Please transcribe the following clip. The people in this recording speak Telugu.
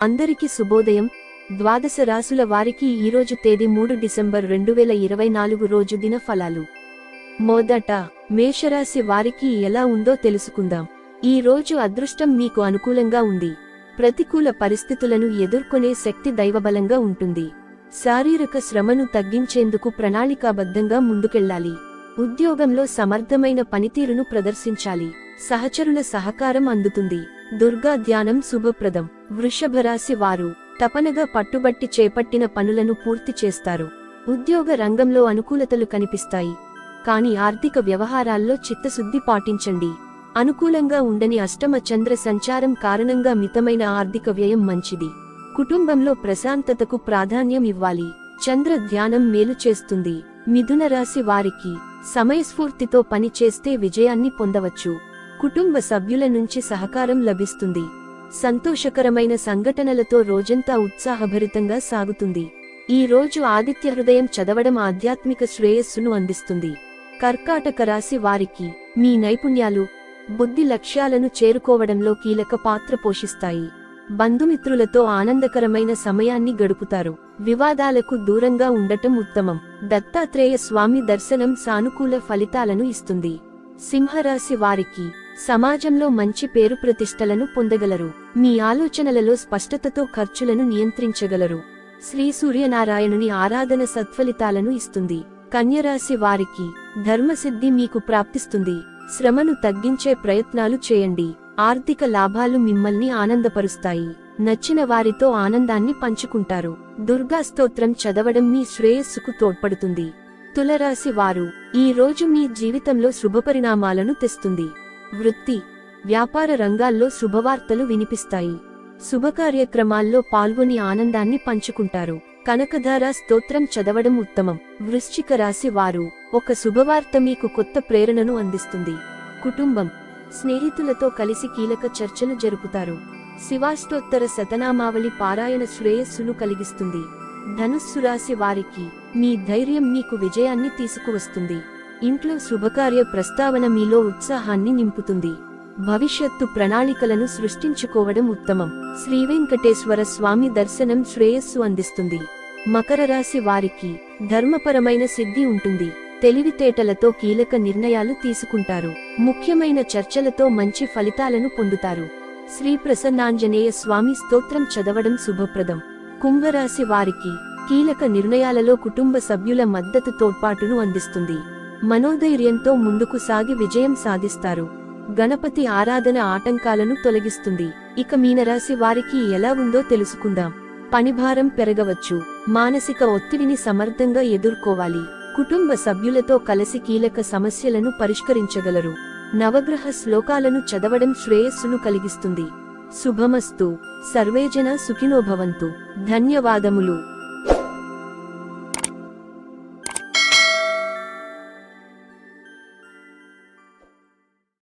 అందరికి శుభోదయం. ద్వాదశ రాసుల వారికి ఈరోజు తేదీ మూడు డిసెంబర్ రెండు వేల ఇరవై నాలుగు రోజు దిన ఫలాలు. మొదట మేషరాశి వారికి ఎలా ఉందో తెలుసుకుందాం. ఈ రోజు అదృష్టం మీకు అనుకూలంగా ఉంది. ప్రతికూల పరిస్థితులను ఎదుర్కొనే శక్తి దైవబలంగా ఉంటుంది. శారీరక శ్రమను తగ్గించేందుకు ప్రణాళికాబద్ధంగా ముందుకెళ్ళాలి ఉద్యోగంలో సమర్థమైన పనితీరును ప్రదర్శించాలి. సహచరుల సహకారం అందుతుంది. దుర్గా ధ్యానం శుభప్రదం. వృషభరాశి వారు తపనగా పట్టుబట్టి చేపట్టిన పనులను పూర్తి చేస్తారు. ఉద్యోగ రంగంలో అనుకూలతలు కనిపిస్తాయి. కాని ఆర్థిక వ్యవహారాల్లో చిత్తశుద్ధి పాటించండి. అనుకూలంగా ఉండని అష్టమ చంద్ర సంచారం కారణంగా మితమైన ఆర్థిక వ్యయం మంచిది. కుటుంబంలో ప్రశాంతతకు ప్రాధాన్యం ఇవ్వాలి. చంద్ర ధ్యానం మేలు చేస్తుంది. మిథున రాశి వారికి సమయస్ఫూర్తితో పని చేస్తే విజయాన్ని పొందవచ్చు. కుటుంబ సభ్యుల నుంచి సహకారం లభిస్తుంది. సంతోషకరమైన సంఘటనలతో రోజంతా ఉత్సాహభరితంగా సాగుతుంది. ఈ రోజు ఆదిత్య హృదయం చదవడం ఆధ్యాత్మిక శ్రేయస్సును అందిస్తుంది. కర్కాటక రాశి వారికి మీ నైపుణ్యాలు బుద్ధి లక్ష్యాలను చేరుకోవడంలో కీలక పాత్ర పోషిస్తాయి. బంధుమిత్రులతో ఆనందకరమైన సమయాన్ని గడుపుతారు. వివాదాలకు దూరంగా ఉండటం ఉత్తమం. దత్తాత్రేయ స్వామి దర్శనం సానుకూల ఫలితాలను ఇస్తుంది. సింహరాశి వారికి సమాజంలో మంచి పేరు ప్రతిష్టలను పొందగలరు. మీ ఆలోచనలలో స్పష్టతతో ఖర్చులను నియంత్రించగలరు. శ్రీ సూర్యనారాయణుని ఆరాధన సత్ఫలితాలను ఇస్తుంది. కన్యరాశి వారికి ధర్మసిద్ధి మీకు ప్రాప్తిస్తుంది. శ్రమను తగ్గించే ప్రయత్నాలు చేయండి. ఆర్థిక లాభాలు మిమ్మల్ని ఆనందపరుస్తాయి. నచ్చిన వారితో ఆనందాన్ని పంచుకుంటారు. దుర్గా స్తోత్రం చదవడం మీ శ్రేయస్సుకు తోడ్పడుతుంది. తులరాశి వారు ఈ రోజు మీ జీవితంలో శుభపరిణామాలను తెస్తుంది. వృత్తి వ్యాపార రంగాల్లో శుభవార్తలు వినిపిస్తాయి. శుభకార్యక్రమాల్లో పాల్గొని ఆనందాన్ని పంచుకుంటారు. కనకధార స్తోత్రం చదవడం ఉత్తమం. వృశ్చిక రాశి వారు ఒక శుభవార్త మీకు కొత్త ప్రేరణను అందిస్తుంది. కుటుంబం స్నేహితులతో కలిసి కీలక చర్చలు జరుపుతారు. శివాష్టోత్తర శతనామావళి పారాయణ శ్రేయస్సును కలిగిస్తుంది. ధనుస్సు రాశి వారికి మీ ధైర్యం మీకు విజయాన్ని తీసుకువస్తుంది. ఇంట్లో శుభకార్య ప్రస్తావన మీలో ఉత్సాహాన్ని నింపుతుంది. భవిష్యత్తు ప్రణాళికలను సృష్టించుకోవడం ఉత్తమం. శ్రీ వెంకటేశ్వర స్వామి దర్శనం శ్రేయస్సు అందిస్తుంది. మకర రాశి వారికి ధర్మపరమైన సిద్ధి ఉంటుంది. తెలివితేటలతో కీలక నిర్ణయాలు తీసుకుంటారు. ముఖ్యమైన చర్చలతో మంచి ఫలితాలను పొందుతారు. శ్రీ ప్రసన్నాంజనేయ స్వామి స్తోత్రం చదవడం శుభప్రదం. కుంభరాశి వారికి కీలక నిర్ణయాలలో కుటుంబ సభ్యుల మద్దతు తోడ్పాటును అందిస్తుంది. మనోధైర్యంతో ముందుకు సాగి విజయం సాధిస్తారు. గణపతి ఆరాధన ఆటంకాలను తొలగిస్తుంది. ఇక మీనరాశి వారికి ఎలా ఉందో తెలుసుకుందాం. పనిభారం పెరగవచ్చు. మానసిక ఒత్తిడిని సమర్థంగా ఎదుర్కోవాలి. కుటుంబ సభ్యులతో కలిసి కీలక సమస్యలను పరిష్కరించగలరు. నవగ్రహ శ్లోకాలను చదవడం శ్రేయస్సును కలిగిస్తుంది. శుభమస్తు. సర్వేజన సుఖినోభవంతు. ధన్యవాదములు.